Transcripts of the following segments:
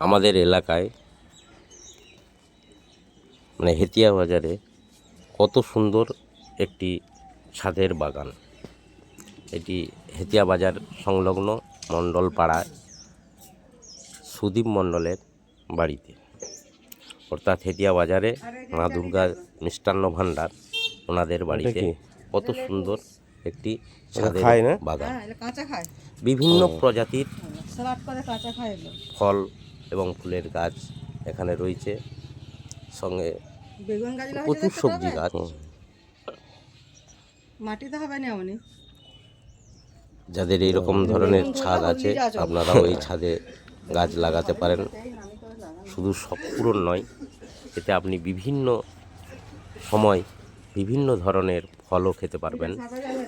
আমাদের এলাকায় মানে হেতিয়া বাজারে কত সুন্দর একটি ছাদের বাগান। এটি হেতিয়া বাজার সংলগ্ন মণ্ডল পাড়ায় সুদীপ মণ্ডলের বাড়িতে। অর্থাৎ হেতিয়া বাজারে মা দুর্গা মিষ্টান্ন ভাণ্ডার ওনাদের বাড়িতে কত সুন্দর একটি ছাদের বাগান। হ্যাঁ এগুলো কাঁচা খায়। বিভিন্ন প্রজাতির স্যালাড করে কাঁচা খায় এগুলো। ফল এবং ফুলের গাছ এখানে রয়েছে। সঙ্গে বেগুন প্রচুর সবজি? গাছ। মাটিতে হবে না এমনি যাদের এইরকম ধরনের ছাদ আছে আপনারাও এই ছাদে গাছ লাগাতে পারেন। শুধু সব পূরণ নয় এতে আপনি বিভিন্ন সময় বিভিন্ন ধরনের ফলও খেতে পারবেন।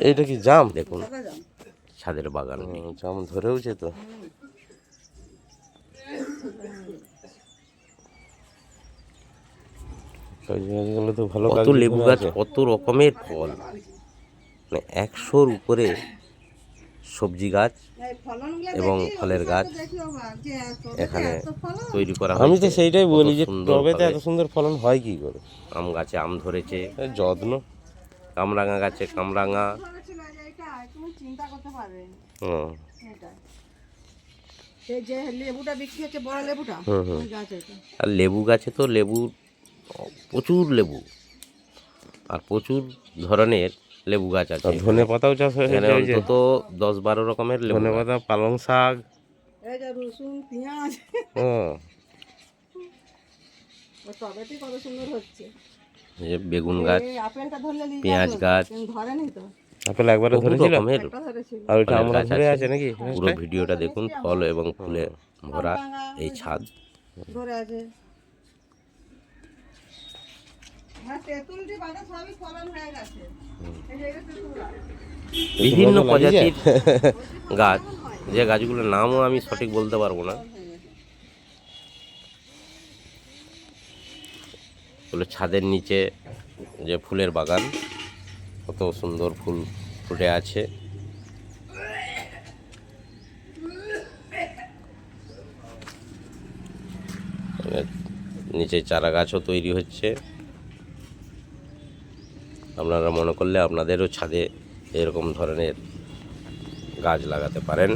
এটা কি জাম? দেখুন ছাদের বাগানটি হুম, জাম ধরেওছে তো সবজি গাছগুলো তো ভালো কত লেবু গাছ কত রকমের ফল। মানে একশোর উপরে সবজি গাছ এবং ফলের গাছ তো দেখি অবাক যে এত- এখানে তৈরি করা আমি তো সেইটাই বলি যে টবেতে এত সুন্দর ফলন হয় কি করে? আম গাছে আম ধরেছে। যত্ন। কামরাঙা গাছে কামরাঙা। আর লেবু গাছে তো লেবু প্রচুর লেবু আর প্রচুর ধরনের লেবু গাছ আছে। ধনে পাতাও চাষ হয়ে এখানে যায় অন্তত দশ বারো রকমের লেবু ধনে পাতা পালং শাক। রসুন পেঁয়াজ। ও। কত সুন্দর হচ্ছে। যে বেগুন গাছ পেঁয়াজ গাছ। আপেল একবারে ধরেছিল? আর ওইটা আমরা ধরে আছে। আছে নাকি? পুরো ভিডিওটা দেখুন ফল এবং ফুলে ভরা এই ছাদ। ধরে আছে হ্যাঁ তেঁতুলটি বাদে সবই ফলন হয়ে গেছে এই যে এটা তেঁতুল গাছ। বিভিন্ন প্রজাতির গাছ। যে গাছগুলোর নামও আমি সঠিক বলতে পারব না। ছাদের নিচে যে ফুলের বাগান কত সুন্দর ফুল ফুটে আছে। নিচে চারা গাছও তৈরি হচ্ছে। আপনারা মনে করলে আপনাদেরও ছাদে এরকম ধরনের গাছ লাগাতে পারেন।